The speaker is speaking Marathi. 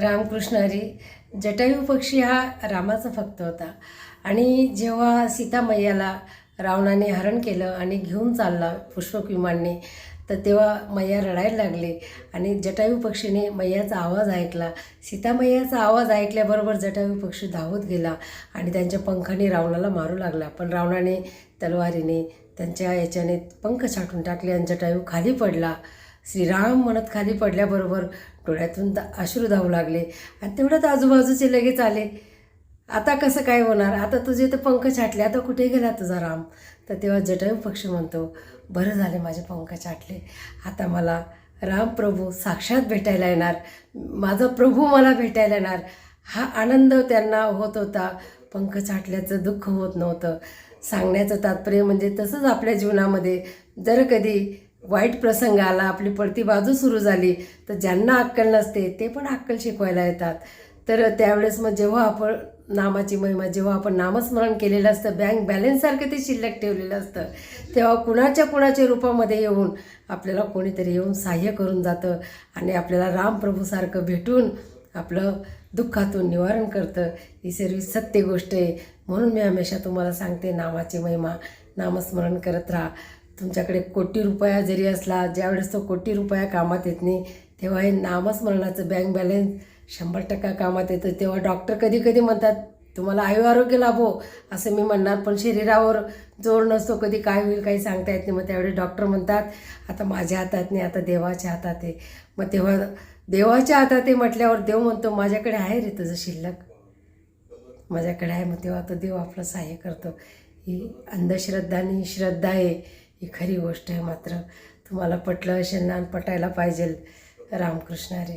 रामकृष्ण हरी जटायू पक्षी हा रामाचा भक्त होता. आणि जेव्हा सीता मैयाला रावणाने हरण केलं आणि घेऊन चालला पुष्पक विमानने तर तेव्हा मैया रडायला लागले आणि जटायू पक्षीने मैयाचा आवाज ऐकला. सीता मैयाचा आवाज ऐकल्याबरोबर जटायू पक्षी धावत गेला आणि त्यांच्या पंखाने रावणाला मारू लागला. पण रावणाने तलवारीने त्यांच्या याच्याने पंख छाटून टाकले आणि जटायू खाली पडला. श्रीराम म्हणत खाली पडल्याबरोबर डोळ्यातून द- अश्रू धावू लागले आणि तेवढ्यात आजूबाजूचे लगेच आले. आता कसं काय होणार? आता तुझे तर पंख छाटले. आता कुठे गेला तुझा राम? तर तेव्हा जटायू पक्ष म्हणतो बरं झाले माझे पंख छाटले. आता मला राम प्रभू साक्षात भेटायला येणार. माझा प्रभू मला भेटायला येणार. हा आनंद त्यांना होत होता. पंख छाटल्याचं दुःख होत नव्हतं. सांगण्याचं तात्पर्य म्हणजे तसंच आपल्या जीवनामध्ये जर कधी वाईट प्रसंग आला आपली पडती बाजू सुरू झाली तर ज्यांना अक्कल नसते ते पण अक्कल शिकवायला येतात. तर त्यावेळेस मग जेव्हा आपण नामाची महिमा जेव्हा आपण नामस्मरण केलेलं असतं बँक बॅलन्ससारखं ते शिल्लक ठेवलेलं असतं तेव्हा कुणाच्या कुणाच्या रूपामध्ये येऊन आपल्याला कोणीतरी येऊन सहाय्य करून जातं आणि आपल्याला रामप्रभूसारखं भेटून आपलं दुःखातून निवारण करतं. ही सर्व सत्य गोष्ट आहे. म्हणून मी हमेशा तुम्हाला सांगते नामाची महिमा नामस्मरण करत राहा. तुमच्याकडे कोटी रुपया जरी असला ज्यावेळेस तो कोटी रुपया कामात येत नाही तेव्हा हे नामस्मरणाचं बँक बॅलन्स शंभर टक्का कामात येतं. तेव्हा डॉक्टर कधी कधी म्हणतात तुम्हाला आयु आरोग्य लाभो असं मी म्हणणार. पण शरीरावर जोर नसतो कधी काय होईल काही सांगता येत नाही. मग त्यावेळी डॉक्टर म्हणतात आता माझ्या हातात नाही आता देवाच्या हातात आहे. मग तेव्हा देवाच्या हातात आहे म्हटल्यावर देव म्हणतो माझ्याकडे आहे रे तुझं शिल्लक. माझ्याकडे आहे. मग तेव्हा तो देव आपलं सहाय्य करतो. ही अंधश्रद्धा आणि श्रद्धा आहे. ही खरी गोष्ट आहे मात्र तुम्हाला पटलं असेल ना पटायला पाहिजे रामकृष्ण रे